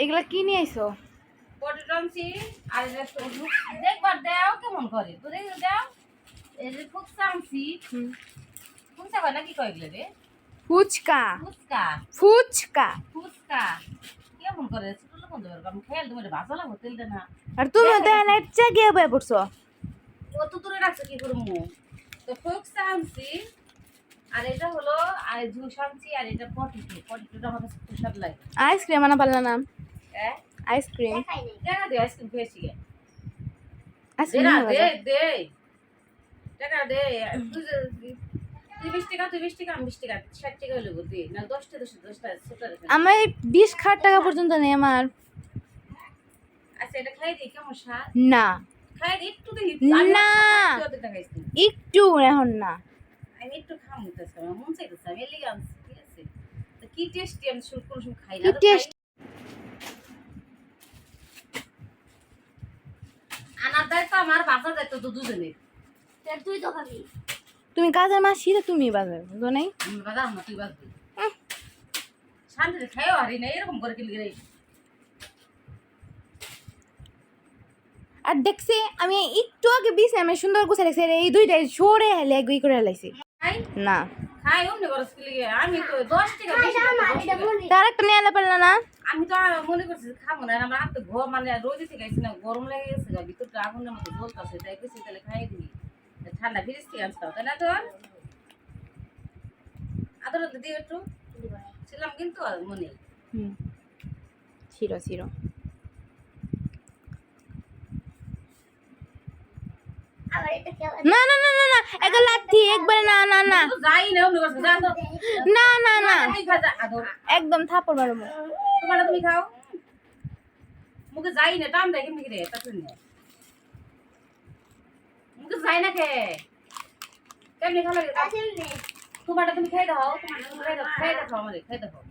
এগুলা কি নিয়ে আইছো? আর এটা দেখবার দেও কেমন করে। তো দেখ দেও। এই যে ফুকসা আনছি। ফুকসা কয় না কি কয় এগুলো রে? ফুচকা। ফুচকা। ফুচকা। ফুচকা। কেমন করে? ছোট লোক বন্ধু আমি খেয়াল তোমার ভাজা লাগবো তেলটা না আর তুমি তো এনে চা গিয়ে বয়ে পড়ছো। ও তো তোরে রাখছে কি করব? তো ফুকসা আনছি আর এটা হলো আর জুস আনছি আর এটা পটেটো। পটেটোটা আমার খুব স্বাদ লাগে। আইসক্রিম আনা পারলা না। আইসক্রিম আমার বিশ খাট টাকা পর্যন্ত নেই আমার আচ্ছা না খাই একটু না। এখন না আমি একটু খামু আমার মন চাইতেছে আমি ঠিক আছে কি টেস্টি আমি শুরু কোনো সময় খাই না কি তো টেস্ট খাই। আনার দায়িত্ব আমার বাঁচার দায়িত্ব তো দুজনের। তুই তো খাবি। তুমি কাজের মাসি তো তুমি বাজার বুঝো নাই? আমি বাজার না তুই বাজবি শান্তিতে খাইও হারি না এরকম করে কিনলে রে। আর দেখছি আমি একটু আগে বিছ আমি সুন্দর গুছে রাখছি আর এই দুইটাই সরে হেলে এক করে হেলাইছি না। খাই অমনি করে কিনলে আমি তো দশ টাকা তার একটা নিয়ে আনতে পারলা না? আমি তো মনে করছি খাব না আমরা তো ঘর মানে রোজে থেকে আইছি না গরম লেগে গেছে গা ভিতরটা আগুনের মতো জ্বলতেছে তাই কিছু তাহলে খাই দিই ঠান্ডা ফ্রিজ থেকে আনতে তাই না তোর? আদর দিদি একটু? ছিলাম কিন্তু আর মনে হুম। ছিল ছিল না না না না না একটা লাঠি একবারে না না না। তো যাই না না না। না একদম থাপড় মারবো তোমার তুমি খাও। মুখে যাই না টান দেয় কেমনি রে মুখে যাই না কে? কেমনি খাও লাগে তোমারটা তুমি খাই দাও তোমারটা তুমি খাই দাও খাই দাও আমাদের দাও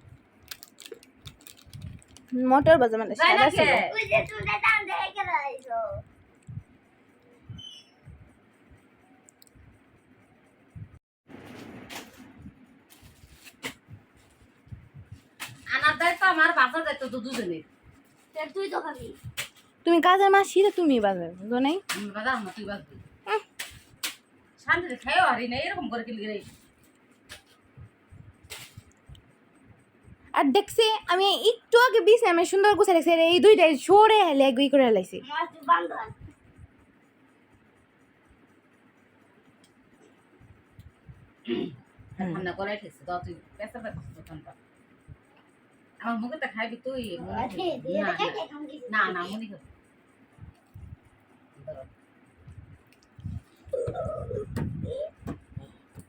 মোটর বাজে মানে যাই না সাদা ছিল কে ওই যে টান দিয়ে আইছো আনার দায়িত্ব আমার তো তুই তো খাবি। তুমি কাজের মাসি তো তুমি বাজার বুঝো নাই? আমি বাজার না তুই বাজবি শান্তিতে খাইও হারি না এরকম করে কিনলে রে। আর দেখছি আমি একটু আগে বিছ আমি সুন্দর গুছে রাখছি আর এই দুইটাই সরে হেলে এক করে হেলাইছি করে ঠেসে দাও তুই পেশা পেশা ঠান্ডা আমার মুখে তো খাইবি তুই মনে না, না, মনে কর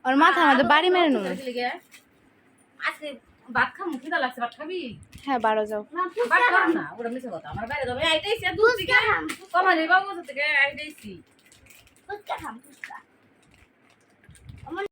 আর মাথা আমাদের বাড়ি মেরে নেব আজকে ভাত খামু খিদা লাগছে ভাত খাবি হ্যাঁ বারো যাও ভাত খাম না ওটা মিছে কথা আমার বাইরে যাবে আইটাইছি থেকে খাম কমালি বাবু থেকে আইটাইছি ফুচকা খাম ফুচকা